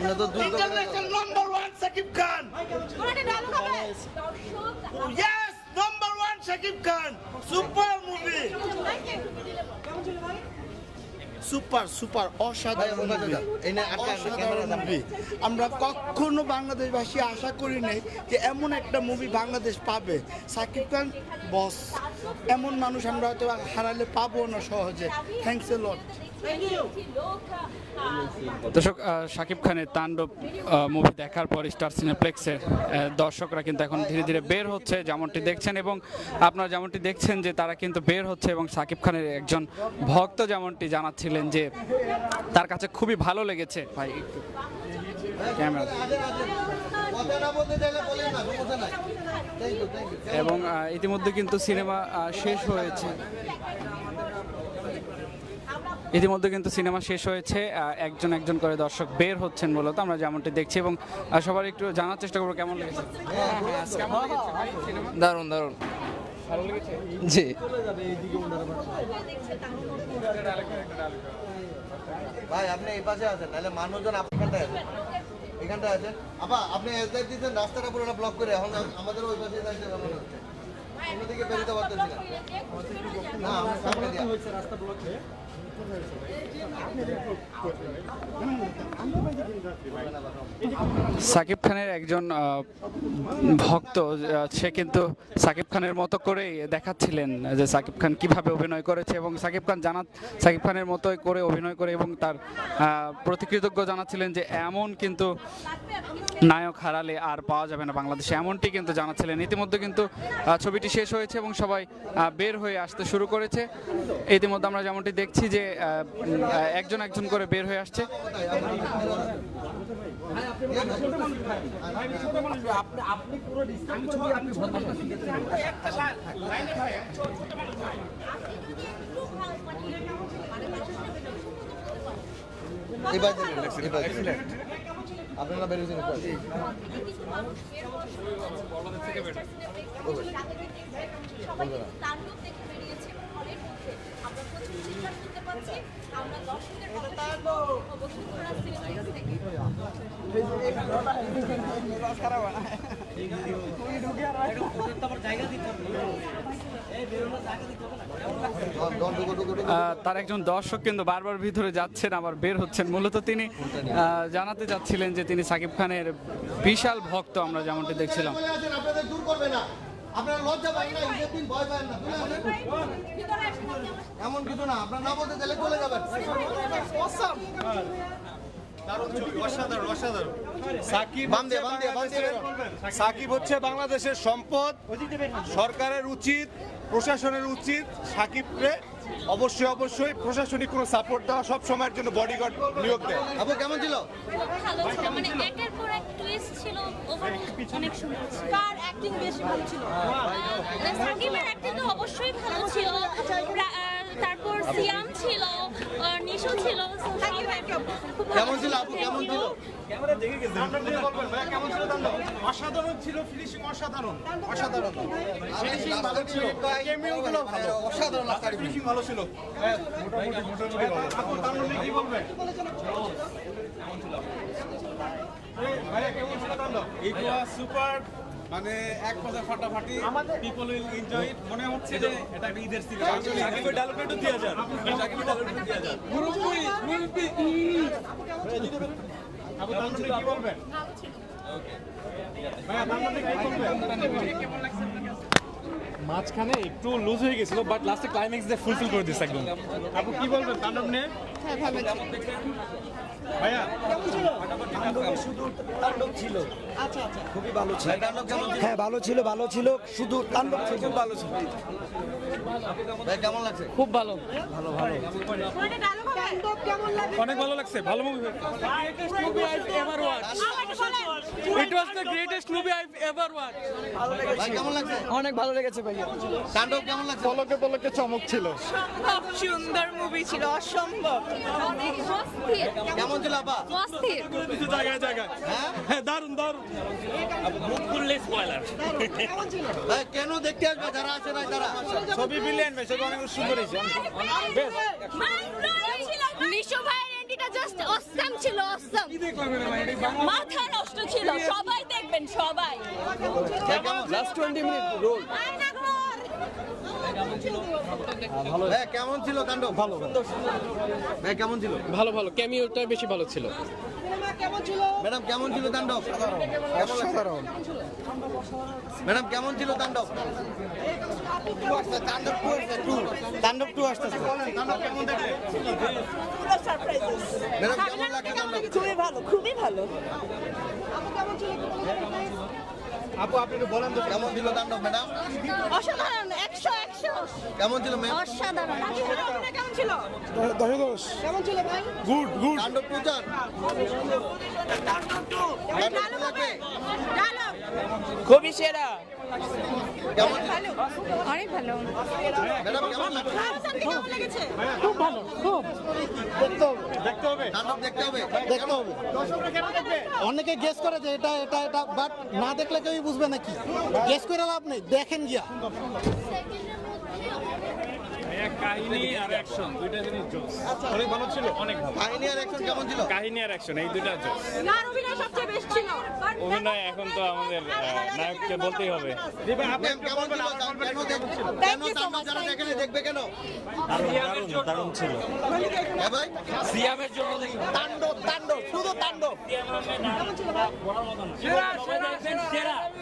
সামনে তো দুর্গা পূজা। International number one Shakib Khan. Yes, number one Shakib Khan. Super super অসাধারণ movie। আমরা কখনো বাংলাদেশবাসী আশা করি নাই যে এমন একটা মুভি বাংলাদেশ পাবে। সাকিব খান বস এমন মানুষ আমরা হয়তো হারালে পাবো না সহজে। থ্যাংকস এ লট দর্শক শাকিব খানের তাণ্ডব মুভি দেখার পর স্টার সিনেপ্লেক্সের দর্শকরা কিন্তু এখন ধীরে ধীরে বের হচ্ছে যেমনটি দেখছেন এবং আপনারা যেমনটি দেখছেন যে তারা কিন্তু বের হচ্ছে এবং শাকিব খানের একজন ভক্ত যেমনটি জানাচ্ছিলেন যে তার কাছে খুবই ভালো লেগেছে। ভাই ক্যামেরা। বলতে এবং ইতিমধ্যে কিন্তু সিনেমা শেষ হয়েছে। ইতিমধ্যে কিন্তু সিনেমা শেষ হয়েছে একজন একজন করে দর্শক বের হচ্ছেন মূলত আমরা যেমনটি দেখছি। এবং সবার একটু জানার চেষ্টা করব কেমন লেগেছে? কেমন লেগেছে? দারুণ দারুণ। জি। ভাই আপনি এই পাশে আছেন নাহলে মানুষজন আছেন এখানটায় আছেন? আপা আপনি এসআই দিচ্ছেন রাস্তাটা পুরোটা ব্লক করে এখন আমাদের ওই পাশে যাইতে হবে অন্যদিকে বেরোতে পারতেছি না। না রাস্তা ব্লক দিয়া সাকিব খানের একজন ভক্ত সে কিন্তু সাকিব খানের মতো করেই দেখাচ্ছিলেন যে সাকিব খান কীভাবে অভিনয় করেছে এবং সাকিব খান জানা সাকিব খানের মতোই করে অভিনয় করে এবং তার প্রতিকৃতজ্ঞ জানাচ্ছিলেন যে এমন কিন্তু নায়ক হারালে আর পাওয়া যাবে না বাংলাদেশে। এমনটি কিন্তু জানাচ্ছিলেন। ইতিমধ্যে কিন্তু ছবিটি শেষ হয়েছে এবং সবাই বের হয়ে আসতে শুরু করেছে। ইতিমধ্যে আমরা যেমনটি দেখছি যে উম, আহ, একজন একজন করে বের হয়ে আসছে। আপনারা বেরিয়েছেন আমরা প্রচুর পাচ্ছি। আমরা তার একজন দর্শক কিন্তু বারবার ভিতরে যাচ্ছেন আবার বের হচ্ছেন। মূলত তিনি জানাতে চাচ্ছিলেন যে তিনি সাকিব খানের বিশাল ভক্ত আমরা যেমনটি দেখছিলাম। আপনারা লজ্জা পাই না ঈদের দিন ভয় পায় না। এমন কিছু না আপনার না বলতে তাহলে চলে যাবেন। সাকিব হচ্ছে বাংলাদেশের সম্পদ। সরকারের উচিত প্রশাসনের উচিত সাকিবকে অবশ্যই অবশ্যই। প্রশাসনিক কোনো সাপোর্ট দেওয়া সব সময়ের জন্য বডিগার্ড নিয়োগ দেয়। আপু কেমন ছিল? ভালো ছিল মানে একের পর এক টুইস্ট ছিল ওভারঅল অনেক সুন্দর। ছিল কার অ্যাক্টিং বেশি ভালো ছিল? সাকিবের অ্যাক্টিং তো অবশ্যই ভালো ছিল। প্রা- আহ, তারপর সিয়াম ছিল নিশু ছিল কেমন ছিল আপু কেমন ছিল। অসাধারণ ছিল ফিনিশিং অসাধারণ। অসাধারণ। ফিনিশিং ভালো ছিল। কেমিওগুলো ভালো। অসাধারণ লাগছে ফিনিশিং ভালো ছিল। মোটামুটি মোটামুটি ভালো। আপু তার কি বলবেন? was super মানে এক কথা ফাটাফাটি পিপল উইল এনজয় ইট মনে হচ্ছে যে এটা একটা ঈদের সিনেমা সাকিবের ডায়লগটা একটু দিয়ে যান সাকিবের ডায়লগটা দিয়ে যান মুরব্বি মুরব্বি তার মধ্যে কি বলবেন? ভাইয়া ভাই আপনাদের কি বলবেন? মাঝখানে একটু লুজ হয়ে গেছিল বাট লাস্টে ক্লাইম্যাক্স দিয়ে ফুলফিল করে দিচ্ছে একদম। আপু কি বলবেন? তাণ্ডব নিয়ে? ভাইয়া? হ্যাঁ ভালো ছিল ভালো ছিল। শুধু তাণ্ডব ছিল। ভালো ছিল। ভাই কেমন লাগছে? খুব ভালো। অনেক ভালো লাগছে ভালো movie it was the greatest movie I ever watch কেমন লাগছে? অনেক ভালো লেগেছে ভাইয়া। তাণ্ডব কেমন লাগছে? পলকে পলকে চমক ছিল। খুব সুন্দর মুভি ছিল অসম্ভব। কেমন ছিল আপা অস্থির। কিছু জায়গায় জায়গায়। হ্যাঁ? দারুণ দারুণ ভাই কেন দেখতে আসবে? যারা আছে না তারা। ছবি বিলিয়ন ছবি অনেক সুন্দর হয়েছে। নিশো মাথা নষ্ট ছিল সবাই দেখবেন সবাই। লাস্ট টোয়েন্টি মিনিট রোল ভাই কেমন ছিল কাণ্ড? ভালো। ভাই কেমন ছিল? ভালো ভালো। ক্যামিওটা বেশি ভালো ছিল। ম্যাডাম কেমন ছিল তাণ্ডব? অসাধারণ। ম্যাডাম কেমন ছিল তাণ্ডব? তাণ্ডব টু আসতেছে। ম্যাডাম কেমন লাগছে খুবই ভালো খুবই ভালো। আপু আপনি একটু বলেন তো কেমন ছিল তাণ্ডব ম্যাডাম? অসাধারণ একশো একশো। কেমন ছিল ম্যাম? অসাধারণ। কেমন ছিল? দশে দশ কেমন ছিল ভাই? টু চান তাণ্ডব টু ডায়লগ। খুবই সেরা? অনেক ভালো। ম্যাডাম কেমন লাগছে? কেমন লেগেছে দেখতে হবে। দেখতে হবে? অনেকে গেস করে যে এটা এটা এটা বাট না দেখলে কেউই বুঝবে না কি গেস করে লাভ নেই দেখেন গিয়া। কাহিনী আর অ্যাকশন দুইটা জিনিস জোস। অনেক ভালো ছিল? অনেক ভালো। কাহিনী আর অ্যাকশন কেমন ছিল? কাহিনী আর অ্যাকশন এই দুইটা জোস। কার অভিনয় সবচেয়ে বেস্ট ছিল। অভিনয় এখন তো আমাদের নায়ককে বলতেই হবে। ম্যাম কেমন ছিল? কেন দেখ- যারা দেখেনি দেখবে কেন? হ্যাঁ ভাই? তাণ্ডব তাণ্ডব শুধু তাণ্ডব।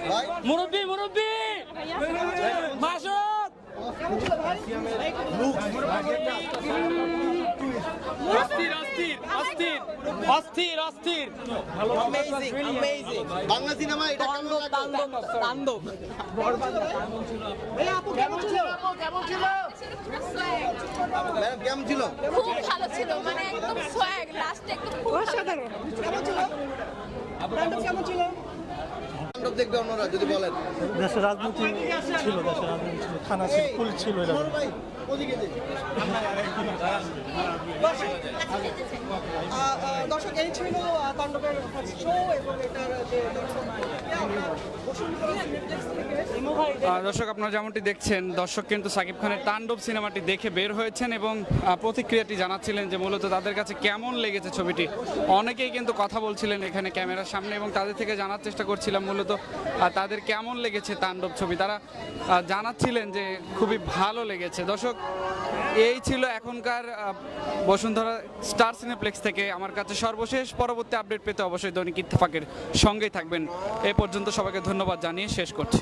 ভাই? মুরব্বি মুরব্বি! মাসুদ! অস্থির অস্থির অস্থির অস্থির অস্থির। বাংলা সিনেমা এটা কেমন লাগল? তাণ্ডব ম্যাডাম কেমন ছিল? খুব ভালো ছিল মানে একদম সোয়াগ লাস্টে একদম খুব অসাধারণ কেমন ছিল কেমন ছিল? তাণ্ডব দেখবে অন্যরা যদি বলেন দেশের রাজনীতি ছিল দেশের রাজনীতি ছিল থানা ছিল পুলিশ ছিল এরকম। দর্শক এই ছিল তাণ্ডবের শো এবং এটার যে দর্শক আপনারা যেমনটি দেখছেন দর্শক কিন্তু সাকিব খানের তাণ্ডব সিনেমাটি দেখে বের হয়েছেন এবং প্রতিক্রিয়াটি জানাচ্ছিলেন যে মূলত তাদের কাছে কেমন লেগেছে ছবিটি। অনেকেই কিন্তু কথা বলছিলেন এখানে ক্যামেরার সামনে এবং তাদের থেকে জানার চেষ্টা করছিলাম মূলত তাদের কেমন লেগেছে তাণ্ডব ছবি। তারা জানাচ্ছিলেন যে খুবই ভালো লেগেছে। দর্শক এই ছিল এখনকার আহ, বসুন্ধরা স্টার সিনেপ্লেক্স থেকে আমার কাছে সর্বশেষ পরবর্তী আপডেট পেতে অবশ্যই দৈনিক ইত্তেফাকের সঙ্গেই থাকবেন। এ পর্যন্ত সবাইকে ধন্যবাদ জানিয়ে শেষ করছি।